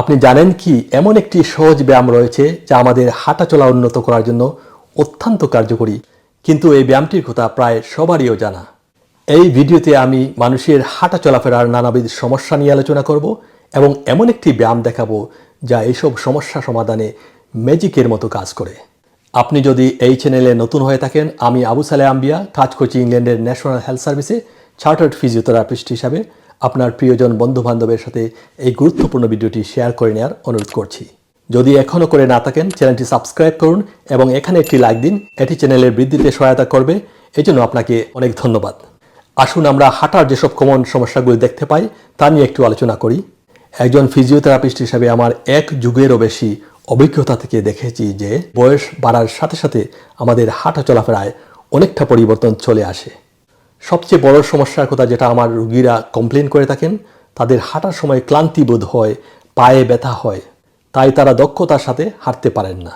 আপনি জানেন কি এমন একটি সহজ ব্যায়াম রয়েছে যা আমাদের হাঁটা চলা উন্নত করার জন্য অত্যন্ত কার্যকরী। কিন্তু এই ব্যায়ামটির কথা প্রায় সবারইও জানা এই ভিডিওতে আমি মানুষের হাঁটা চলাফেরার নানাবিধ সমস্যা নিয়ে আলোচনা করব এবং এমন একটি ব্যায়াম দেখাবো যা এইসব সমস্যা সমাধানে ম্যাজিকের মতো কাজ করে। আপনি যদি এই চ্যানেলে নতুন হয়ে থাকেন, আমি আবু সালে আম্বিয়া, কাজ করছি ইংল্যান্ডের ন্যাশনাল হেলথ সার্ভিসে চার্টার্ড ফিজিওথেরাপিস্ট হিসাবে আপনার প্রিয়জন বন্ধু বান্ধবের সাথে এই গুরুত্বপূর্ণ ভিডিওটি শেয়ার করে নেওয়ার অনুরোধ করছি। যদি এখনও করে না থাকেন, চ্যানেলটি সাবস্ক্রাইব করুন এবং এখানে একটি লাইক দিন, এটি চ্যানেলের বৃদ্ধিতে সহায়তা করবে। এজন্য আপনাকে অনেক ধন্যবাদ। আসুন আমরা হাঁটার যেসব কমন সমস্যাগুলি দেখতে পাই, তা নিয়ে একটু আলোচনা করি। একজন ফিজিওথেরাপিস্ট হিসাবে আমার এক যুগেরও বেশি অভিজ্ঞতা থেকে দেখেছি যে, বয়স বাড়ার সাথে সাথে আমাদের হাঁটা চলাফেরায় অনেকটা পরিবর্তন চলে আসে। সবচেয়ে বড় সমস্যার কথা যেটা আমার রুগীরা কমপ্লেন করে থাকেন, তাদের হাঁটার সময় ক্লান্তি বোধ হয়, পায়ে ব্যথা হয়, তাই তারা দক্ষতার সাথে হাঁটতে পারেন না।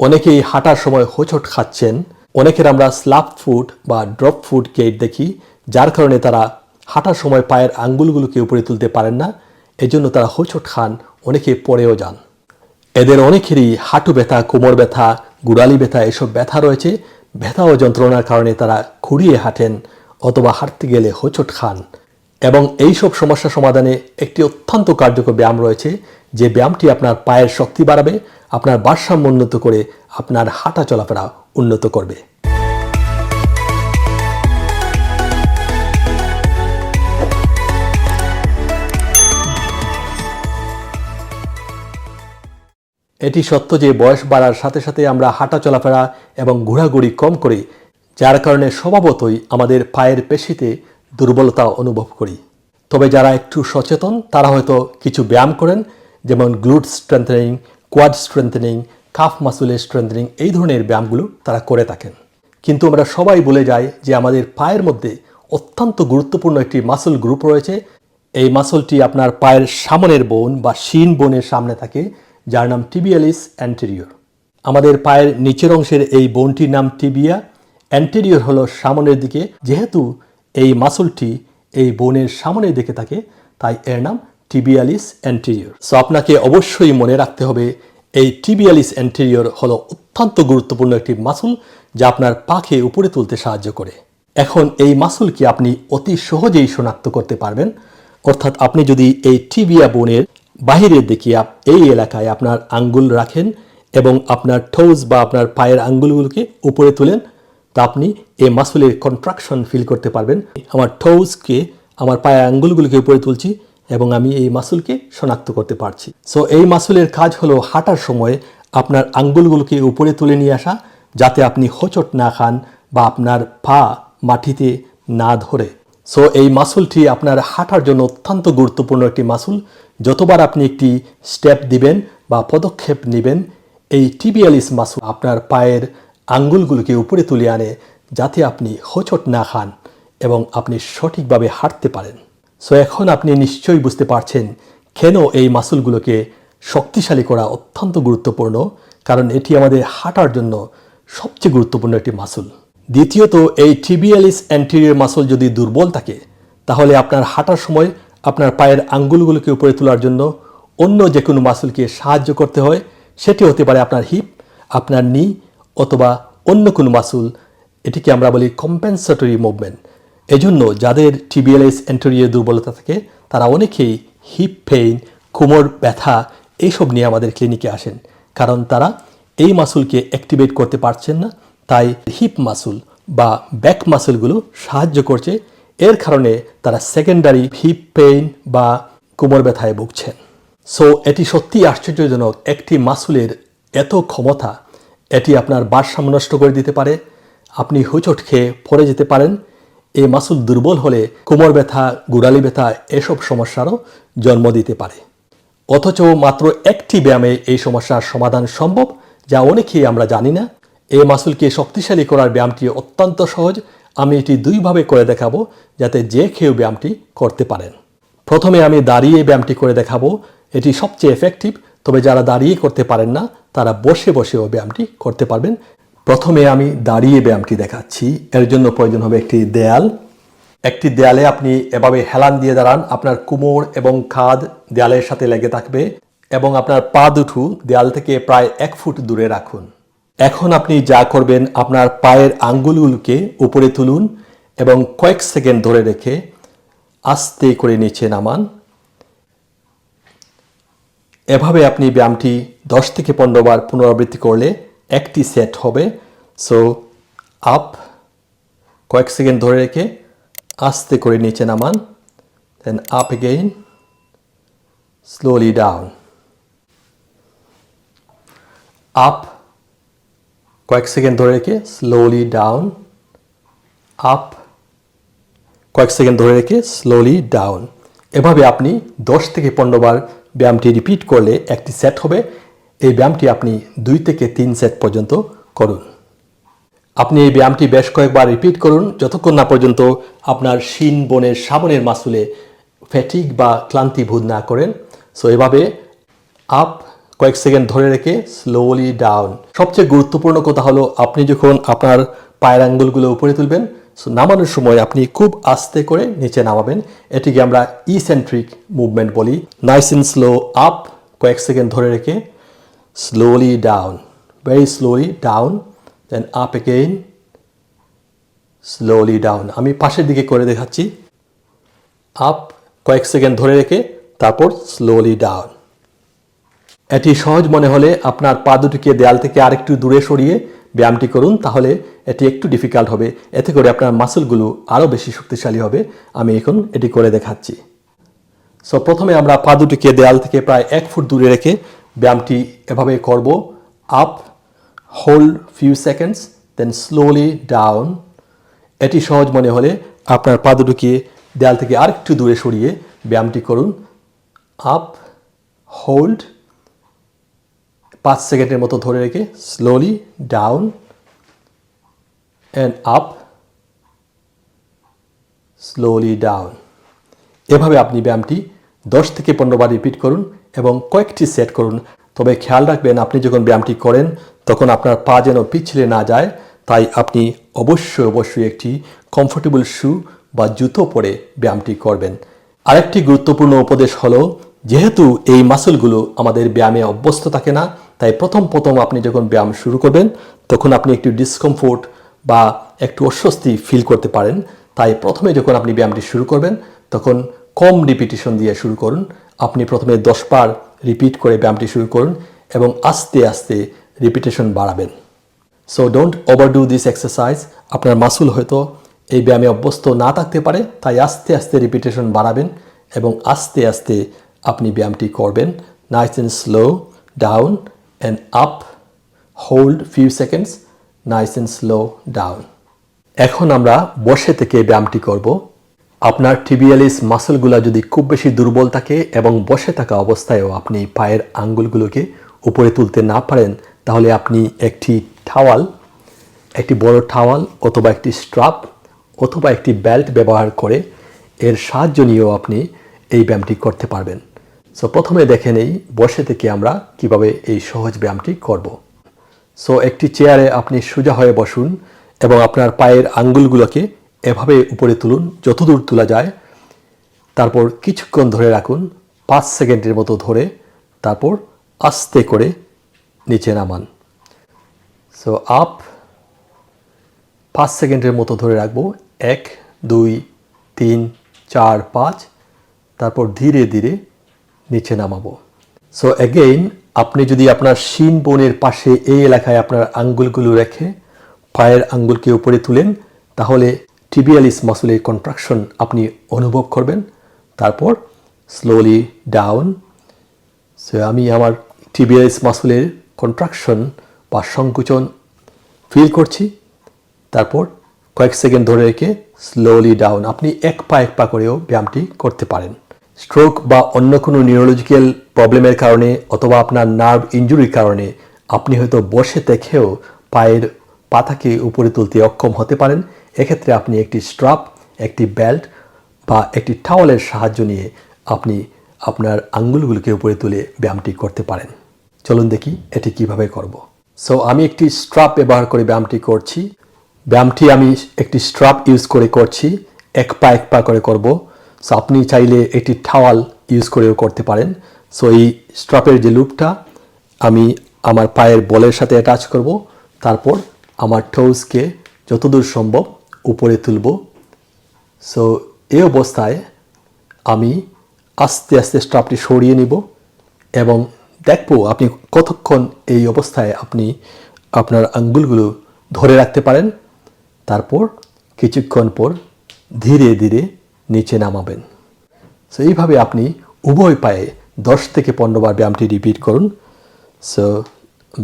অনেকেই হাঁটার সময় হোঁচট খাচ্ছেন, অনেকের আমরা স্লাপ ফুট বা ড্রপ ফুট গেট দেখি, যার কারণে তারা হাঁটার সময় পায়ের আঙ্গুলগুলোকে উপরে তুলতে পারেন না, এজন্য তারা হোঁচট খান, অনেকে পড়েও যান। এদের অনেকেরই হাঁটু ব্যথা, কোমর ব্যথা, গুড়ালি ব্যথা, এসব ব্যথা রয়েছে, ব্যথা ও যন্ত্রণার কারণে তারা খুঁড়িয়ে হাঁটেন অথবা হাঁটতে গেলে হোঁচট খান। এবং এই সব সমস্যা সমাধানে একটি অত্যন্ত কার্যকর ব্যায়াম রয়েছে, যে ব্যায়ামটি আপনার পায়ের শক্তি বাড়াবে, আপনার ভারসাম্য উন্নত করে আপনার হাঁটা চলাফেরা উন্নত করবে। এটি সত্য যে বয়স বাড়ার সাথে সাথে আমরা হাঁটা চলাফেরা এবং ঘোরাঘুরি কম করি যার কারণে স্বভাবতই আমাদের পায়ের পেশিতে দুর্বলতা অনুভব করি। তবে যারা একটু সচেতন, তারা হয়তো কিছু ব্যায়াম করেন, যেমন glute strengthening quad strengthening calf মাসুলের strengthening এই ধরনের ব্যায়ামগুলো তারা করে থাকেন। কিন্তু আমরা সবাই বলে যাই যে আমাদের পায়ের মধ্যে অত্যন্ত গুরুত্বপূর্ণ একটি মাসল গ্রুপ রয়েছে। এই মাসলটি আপনার পায়ের সামনের বোন বা শিন বোনের সামনে থাকে, যার নাম টিবিয়ালিস অ্যান্টেরিয়র আমাদের পায়ের নিচের অংশের এই বোনটির নাম টিবিয়া অ্যান্টেরিয়র হলো সামনের দিকে, যেহেতু এই মাসলটি এই বোনের সামনের দিকে থাকে, তাই এর নাম টিবিয়ালিস অ্যান্টেরিয়র সো আপনাকে অবশ্যই মনে রাখতে হবে, এই টিবিয়ালিস অ্যান্টেরিয়র হলো অত্যন্ত গুরুত্বপূর্ণ একটি মাসুল যা আপনার পাকে উপরে তুলতে সাহায্য করে। এখন এই মাসুলকে আপনি অতি সহজেই শনাক্ত করতে পারবেন। অর্থাৎ আপনি যদি এই টিবিয়া বোনের বাহিরের দিকে এই এলাকায় আপনার আঙ্গুল রাখেন এবং আপনার টোজ বা আপনার পায়ের আঙ্গুলগুলোকে উপরে তুলেন তা আপনি এই মাসুলের কন্ট্রাকশন ফিল করতে পারবেন। আমার টোজকে আমার পায়ের আঙ্গুলগুলোকে উপরে তুলছি এবং আমি এই মাসুলকে শনাক্ত করতে পারছি। সো এই মাসুলের কাজ হলো হাঁটার সময় আপনার আঙ্গুলগুলোকে উপরে তুলে নিয়ে আসা, যাতে আপনি হোঁচট না খান বা আপনার পা মাটিতে না ধরে। সো এই মাসুলটি আপনার হাঁটার জন্য অত্যন্ত গুরুত্বপূর্ণ একটি মাসুল। যতবার আপনি একটি স্টেপ দিবেন বা পদক্ষেপ নেবেন, এই টিবিয়ালিস মাসুল আপনার পায়ের আঙ্গুলগুলোকে উপরে তুলে আনে যাতে আপনি হোঁচট না খান এবং আপনি সঠিকভাবে হাঁটতে পারেন। সো এখন আপনি নিশ্চয়ই বুঝতে পারছেন কেন এই মাসুলগুলোকে শক্তিশালী করা অত্যন্ত গুরুত্বপূর্ণ, কারণ এটি আমাদের হাঁটার জন্য সবচেয়ে গুরুত্বপূর্ণ একটি মাসুল। দ্বিতীয়ত, এই টিবিয়ালিস অ্যান্টেরিয়র মাসল যদি দুর্বল থাকে, তাহলে আপনার হাঁটার সময় আপনার পায়ের আঙ্গুলগুলোকে উপরে তোলার জন্য অন্য যে কোনো মাসুলকে সাহায্য করতে হয়। সেটি হতে পারে আপনার হিপ আপনার নি অথবা অন্য কোনো মাসুল, এটিকে আমরা বলি কম্পেনসেটরি মুভমেন্ট এজন্য যাদের টিবিএলএস অ্যান্টেরিয়র দুর্বলতা থাকে, তারা অনেকেই হিপ পেইন কোমর ব্যথা এইসব নিয়ে আমাদের ক্লিনিকে আসেন। কারণ তারা এই মাসুলকে অ্যাক্টিভেট করতে পারছেন না, তাই হিপ মাসুল বা ব্যাক মাসুলগুলো সাহায্য করছে। এর কারণে তারা সেকেন্ডারি হিপ পেইন বা কোমর ব্যথায় ভুগছেন। সো এটি সত্যি আশ্চর্যজনক একটি মাসুলের এত ক্ষমতা এটি আপনার ভারসাম্য নষ্ট করে দিতে পারে। আপনি হুচট খেয়ে পড়ে যেতে পারেন। এই মাসুল দুর্বল হলে কোমর ব্যথা, গুড়ালি ব্যথা এসব সমস্যারও জন্ম দিতে পারে। অথচ মাত্র একটি ব্যায়ামে এই সমস্যার সমাধান সম্ভব, যা অনেকেই আমরা জানি না। এই মাসুলকে শক্তিশালী করার ব্যায়ামটি অত্যন্ত সহজ। আমি এটি দুইভাবে করে দেখাবো, যাতে যে কেউ ব্যায়ামটি করতে পারেন। প্রথমে আমি দাঁড়িয়ে ব্যায়ামটি করে দেখাবো। এটি সবচেয়ে এফেক্টিভ তবে যারা দাঁড়িয়ে করতে পারেন না, তারা বসে বসেও ব্যায়ামটি করতে পারবেন। প্রথমে আমি দাঁড়িয়ে ব্যায়ামটি দেখাচ্ছি। এর জন্য প্রয়োজন হবে একটি দেয়াল। একটি দেয়ালে আপনি এভাবে হেলান দিয়ে দাঁড়ান। আপনার কোমর এবং খাদ দেয়ালের সাথে লেগে থাকবে এবং আপনার পা দুটো দেয়াল থেকে প্রায় এক ফুট দূরে রাখুন। এখন আপনি যা করবেন, আপনার পায়ের আঙ্গুলগুলোকে উপরে তুলুন এবং কয়েক সেকেন্ড ধরে রেখে আস্তে করে নিচে নামান। এভাবে আপনি ব্যায়ামটি দশ থেকে পনেরো বার পুনরাবৃত্তি করলে একটি সেট হবে। সো আপ কয়েক সেকেন্ড ধরে রেখে আস্তে করে নিচে নামান then up again slowly down up কয়েক সেকেন্ড ধরে রেখে স্লোলি ডাউন আপ কয়েক সেকেন্ড ধরে রেখে স্লোলি ডাউন এভাবে আপনি দশ থেকে পনেরো বার ব্যায়ামটি রিপিট করলে একটি সেট হবে। এই ব্যায়ামটি আপনি দুই থেকে তিন সেট পর্যন্ত করুন। আপনি এই ব্যায়ামটি বেশ কয়েকবার রিপিট করুন, যতক্ষণ না পর্যন্ত আপনার শিন, বনের সাবনের মাসুলে ফ্যাটিক বা ক্লান্তি বোধ না করেন। সো এভাবে আপ কয়েক সেকেন্ড ধরে রেখে স্লোলি ডাউন সবচেয়ে গুরুত্বপূর্ণ কথা হলো, আপনি যখন আপনার পায়ের আঙ্গুলগুলো উপরে তুলবেন সো নামানোর সময় আপনি খুব আস্তে করে নিচে নামাবেন। এটিকে আমরা ইসেন্ট্রিক মুভমেন্ট বলি। নাইস ইন স্লো আপ কয়েক সেকেন্ড ধরে রেখে slowly down very slowly down then up again slowly down আমি পাশের দিকে করে দেখাচ্ছি। আপ কয়েক সেকেন্ড ধরে রেখে তারপর স্লোলি ডাউন এটি সহজ মনে হলে আপনার পা দুটিকে দেয়াল থেকে আরেকটু দূরে সরিয়ে ব্যায়ামটি করুন, তাহলে এটি একটু ডিফিকাল্ট হবে। এতে করে আপনার মাসলগুলো আরও বেশি শক্তিশালী হবে। আমি এখন এটি করে দেখাচ্ছি। সো প্রথমে আমরা পা দুটিকে দেয়াল থেকে প্রায় এক ফুট দূরে রেখে ব্যায়ামটি এভাবে করব। Up hold few seconds then slowly down এটি সহজ মনে হলে আপনার পা দুটিকে দেয়াল থেকে আরেকটু দূরে সরিয়ে ব্যায়ামটি করুন। আপ হোল্ড পাঁচ সেকেন্ডের মতো ধরে রেখে slowly down and up slowly down এভাবে আপনি ব্যায়ামটি দশ থেকে পনেরো বার রিপিট করুন এবং কয়েকটি সেট করুন। তবে খেয়াল রাখবেন, আপনি যখন ব্যায়ামটি করেন, তখন আপনার পা যেন পিছলে না যায়, তাই আপনি অবশ্যই অবশ্যই একটি কমফোর্টেবল শু বা জুতো পরে ব্যায়ামটি করবেন। আরেকটি গুরুত্বপূর্ণ উপদেশ হলো যেহেতু এই মাসলগুলো আমাদের ব্যায়ামে অভ্যস্ত থাকে না, তাই প্রথম প্রথম আপনি যখন ব্যায়াম শুরু করবেন, তখন আপনি একটু ডিসকমফোর্ট বা একটু অস্বস্তি ফিল করতে পারেন। তাই প্রথমে যখন আপনি ব্যায়ামটি শুরু করবেন, তখন কম রিপিটিশন দিয়ে শুরু করুন। আপনি প্রথমে দশ বার রিপিট করে ব্যায়ামটি শুরু করুন এবং আস্তে আস্তে রিপিটেশন বাড়াবেন। So don't overdo this exercise আপনার মাসুল হয়তো এই ব্যায়ামে অভ্যস্ত না থাকতে পারে, তাই আস্তে আস্তে রিপিটেশন বাড়াবেন এবং আস্তে আস্তে আপনি ব্যায়ামটি করবেন। Nice and slow down and up hold few seconds nice and slow down এখন আমরা বসে থেকে ব্যায়ামটি করব। আপনার টিবিয়ালিস মাসলগুলা যদি খুব বেশি দুর্বল থাকে এবং বসে থাকা অবস্থায়ও আপনি পায়ের আঙ্গুলগুলোকে উপরে তুলতে না পারেন, তাহলে আপনি একটি টাওয়াল একটি বড় টাওয়াল অথবা একটি স্ট্রাপ অথবা একটি বেল্ট ব্যবহার করে এর সাহায্য নিয়েও আপনি এই ব্যায়ামটি করতে পারবেন। সো প্রথমে দেখে নেই, বসে থেকে আমরা কীভাবে এই সহজ ব্যায়ামটি করব। সো একটি চেয়ারে আপনি সোজা হয়ে বসুন এবং আপনার পায়ের আঙ্গুলগুলোকে এভাবে উপরে তুলুন, যতদূর তোলা যায়। তারপর কিছুক্ষণ ধরে রাখুন, পাঁচ সেকেন্ডের মতো ধরে, তারপর আস্তে করে নিচে নামান। সো আপ পাঁচ সেকেন্ডের মতো ধরে রাখব। এক, দুই, তিন, চার, পাঁচ। তারপর ধীরে ধীরে নিচে নামাবো। সো অ্যাগেইন আপনি যদি আপনার শিন বোনের পাশে এই এলাকায় আপনার আঙ্গুলগুলো রেখে পায়ের আঙ্গুলকে উপরে তুলেন, তাহলে টিবিয়ালিস মাসুলের কন্ট্রাকশন আপনি অনুভব করবেন। তারপর স্লোলি ডাউন সো আমি আমার টিবিয়ালিস মাসুলের কন্ট্রাকশন বা সংকুচন ফিল করছি। তারপর কয়েক সেকেন্ড ধরে রেখে স্লোলি ডাউন আপনি এক পা এক পা করেও ব্যায়ামটি করতে পারেন। স্ট্রোক বা অন্য কোনো নিউরোলজিক্যাল প্রবলেমের কারণে অথবা আপনার নার্ভ ইঞ্জুরির কারণে আপনি হয়তো বসে দেখেও পায়ের পাতাকে উপরে তুলতে অক্ষম হতে পারেন। এক্ষেত্রে আপনি একটি স্ট্রাপ একটি বেল্ট বা একটি টাওয়ালের সাহায্য নিয়ে আপনি আপনার আঙ্গুলগুলোকে উপরে তুলে ব্যায়ামটি করতে পারেন। চলুন দেখি এটি কীভাবে করব। সো আমি একটি স্ট্রাপ ব্যবহার করে ব্যায়ামটি করছি। ব্যায়ামটি আমি একটি স্ট্রাপ ইউজ করে করছি। এক পা এক পা করে করব। সো আপনি চাইলে একটি টাওয়াল ইউজ করেও করতে পারেন। সো এই স্ট্রাপের যে লুপটা আমি আমার পায়ের বলের সাথে অ্যাটাচ করব। তারপর আমার টোসকে যতদূর সম্ভব উপরে তুলব। সো এই অবস্থায় আমি আস্তে আস্তে স্ট্রাপটি সরিয়ে নিব এবং দেখব আপনি কতক্ষণ এই অবস্থায় আপনি আপনার আঙ্গুলগুলো ধরে রাখতে পারেন। তারপর কিছুক্ষণ পর ধীরে ধীরে নিচে নামাবেন। সো এইভাবে আপনি উভয় পায়ে দশ থেকে পনেরো বার ব্যায়ামটি রিপিট করুন। So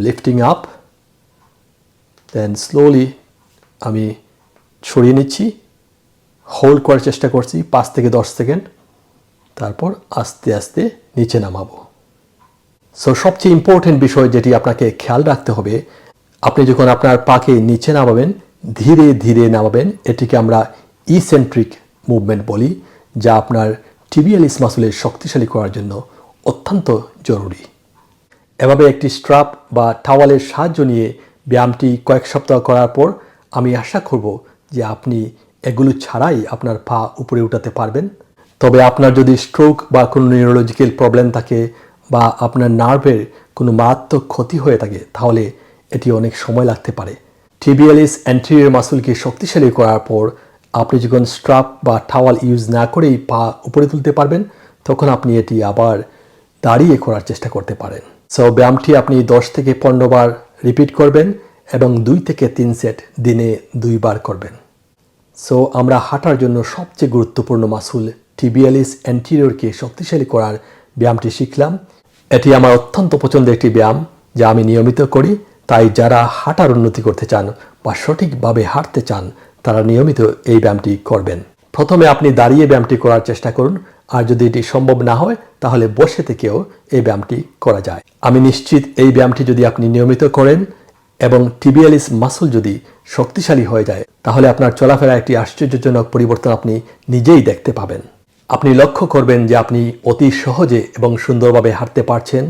lifting up then slowly আমি ছড়িয়ে নিচ্ছি। হোল্ড করার চেষ্টা করছি পাঁচ থেকে দশ সেকেন্ড। তারপর আস্তে আস্তে নিচে নামাবো। সো সবচেয়ে ইম্পর্টেন্ট বিষয় যেটি আপনাকে খেয়াল রাখতে হবে, আপনি যখন আপনার পাকে নিচে নামাবেন, ধীরে ধীরে নামাবেন, এটিকে আমরা ইসেন্ট্রিক মুভমেন্ট বলি, যা আপনার টিবিএলিস মাসুলের শক্তিশালী করার জন্য অত্যন্ত জরুরি। এভাবে একটি স্ট্রাপ বা টাওয়ালের সাহায্য নিয়ে ব্যায়ামটি কয়েক সপ্তাহ করার পর আমি আশা করব যে আপনি এগুলো ছাড়াই আপনার পা উপরে উঠাতে পারবেন। তবে আপনার যদি স্ট্রোক বা কোনো নিউরোলজিক্যাল প্রবলেম থাকে বা আপনার নার্ভের কোনো মারাত্মক ক্ষতি হয়ে থাকে, তাহলে এটি অনেক সময় লাগতে পারে। টিবিএলিস অ্যান্টেরিয়র মাসুলকে শক্তিশালী করার পর আপনি যখন স্ট্রাপ বা টাওয়াল ইউজ না করেই পা উপরে তুলতে পারবেন, তখন আপনি এটি আবার দাঁড়িয়ে করার চেষ্টা করতে পারেন। সো ব্যায়ামটি আপনি দশ থেকে পনেরো বার রিপিট করবেন এবং দুই থেকে তিন সেট দিনে দুইবার করবেন। সো আমরা হাঁটার জন্য সবচেয়ে গুরুত্বপূর্ণ মাসুল টিবিএলিস অ্যান্টিরিয়রকে শক্তিশালী করার ব্যায়ামটি শিখলাম। এটি আমার অত্যন্ত পছন্দের একটি ব্যায়াম যা আমি নিয়মিত করি। তাই যারা হাঁটার উন্নতি করতে চান বা সঠিকভাবে হাঁটতে চান তারা নিয়মিত এই ব্যায়ামটি করবেন। প্রথমে আপনি দাঁড়িয়ে ব্যায়ামটি করার চেষ্টা করুন। আর যদি এটি সম্ভব না হয়, তাহলে বসে থেকেও এই ব্যায়ামটি করা যায়। আমি নিশ্চিত এই ব্যায়ামটি যদি আপনি নিয়মিত করেন এবং টিবিএলিস মাসুল যদি শক্তিশালী হয়ে যায়, তাহলে আপনার চলাফেরা একটি আশ্চর্যজনক পরিবর্তন আপনি নিজেই দেখতে পাবেন। আপনি লক্ষ্য করবেন যে আপনি অতি সহজে এবং সুন্দরভাবে হাঁটতে পারছেন,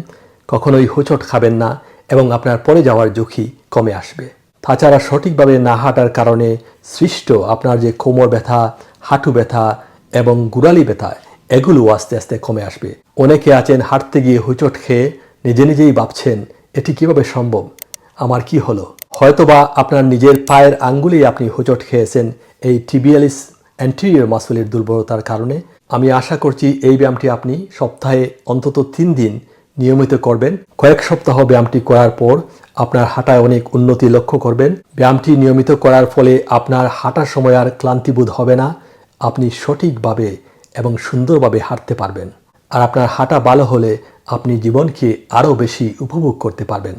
কখনোই হোঁচট খাবেন না এবং আপনার পরে যাওয়ার ঝুঁকি কমে আসবে। তাছাড়া সঠিকভাবে না হাঁটার কারণে সৃষ্ট আপনার যে কোমর ব্যথা, হাঁটু ব্যথা এবং গুড়ালি ব্যথা, এগুলো আস্তে আস্তে কমে আসবে। অনেকে আছেন হাঁটতে গিয়ে হোঁচট খেয়ে নিজে নিজেই ভাবছেন, এটি কীভাবে সম্ভব? আমার কি হলো? হয়তোবা আপনার নিজের পায়ের আঙ্গুলেই আপনি হোঁচট খেয়েছেন এই টিবিএলিস অ্যান্টিরিয়র মাসুলের দুর্বলতার কারণে। আমি আশা করছি এই ব্যায়ামটি আপনি সপ্তাহে অন্তত তিন দিন নিয়মিত করবেন। কয়েক সপ্তাহ ব্যায়ামটি করার পর আপনার হাঁটায় অনেক উন্নতি লক্ষ্য করবেন। ব্যায়ামটি নিয়মিত করার ফলে আপনার হাঁটার সময় আর ক্লান্তিবোধ হবে না। আপনি সঠিকভাবে এবং সুন্দরভাবে হাঁটতে পারবেন। আর আপনার হাঁটা ভালো হলে আপনি জীবনকে আরও বেশি উপভোগ করতে পারবেন।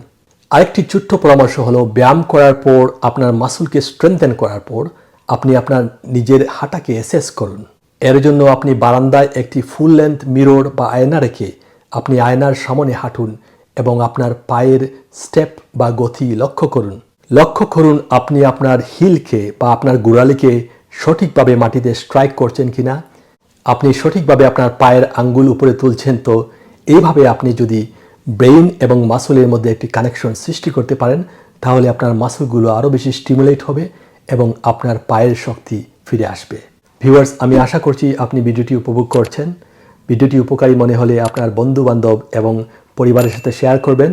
আরেকটি ছোট্ট পরামর্শ হলো, ব্যায়াম করার পর আপনার মাসুলকে স্ট্রেংথেন করার পর আপনি আপনার নিজের হাঁটাকে অ্যাসেস করুন। এর জন্য আপনি বারান্দায় একটি ফুল লেন্থ মিরর বা আয়না রেখে আপনি আয়নার সামনে হাঁটুন এবং আপনার পায়ের স্টেপ বা গতি লক্ষ্য করুন। লক্ষ্য করুন আপনি আপনার হিলকে বা আপনার গোড়ালিকে সঠিকভাবে মাটিতে স্ট্রাইক করছেন কিনা। আপনি সঠিকভাবে আপনার পায়ের আঙ্গুল উপরে তুলছেন তো এইভাবে আপনি যদি ব্রেইন এবং মাসুলের মধ্যে একটি কানেকশন সৃষ্টি করতে পারেন, তাহলে আপনার মাসুলগুলো আরও বেশি স্টিমুলেট হবে এবং আপনার পায়ের শক্তি ফিরে আসবে। ভিউয়ার্স, আমি আশা করছি আপনি ভিডিওটি উপভোগ করছেন। ভিডিওটি উপকারী মনে হলে আপনার বন্ধু বান্ধব এবং পরিবারের সাথে শেয়ার করবেন।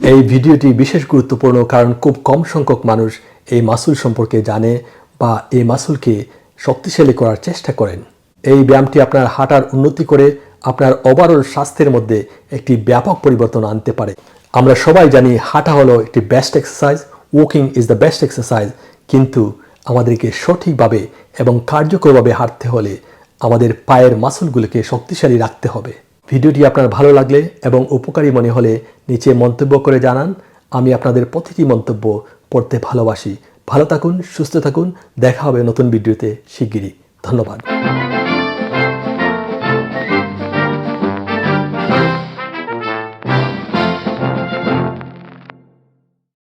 এই ভিডিওটি বিশেষ গুরুত্বপূর্ণ কারণ খুব কম সংখ্যক মানুষ এই মাসুল সম্পর্কে জানে বা এই মাসুলকে শক্তিশালী করার চেষ্টা করেন। এই ব্যায়ামটি আপনার হাঁটার উন্নতি করে আপনার ওভারঅল স্বাস্থ্যের মধ্যে একটি ব্যাপক পরিবর্তন আনতে পারে। আমরা সবাই জানি হাঁটা হলো একটি best exercise walking is the best exercise কিন্তু আমাদেরকে সঠিকভাবে এবং কার্যকরভাবে হাঁটতে হলে আমাদের পায়ের মাসলগুলোকে শক্তিশালী রাখতে হবে। ভিডিওটি আপনার ভালো লাগলে এবং উপকারী মনে হলে নিচে মন্তব্য করে জানান। আমি আপনাদের প্রতিটি মন্তব্য পড়তে ভালোবাসি। ভালো থাকুন, সুস্থ থাকুন। দেখা হবে নতুন ভিডিওতে শিগগিরই। ধন্যবাদ।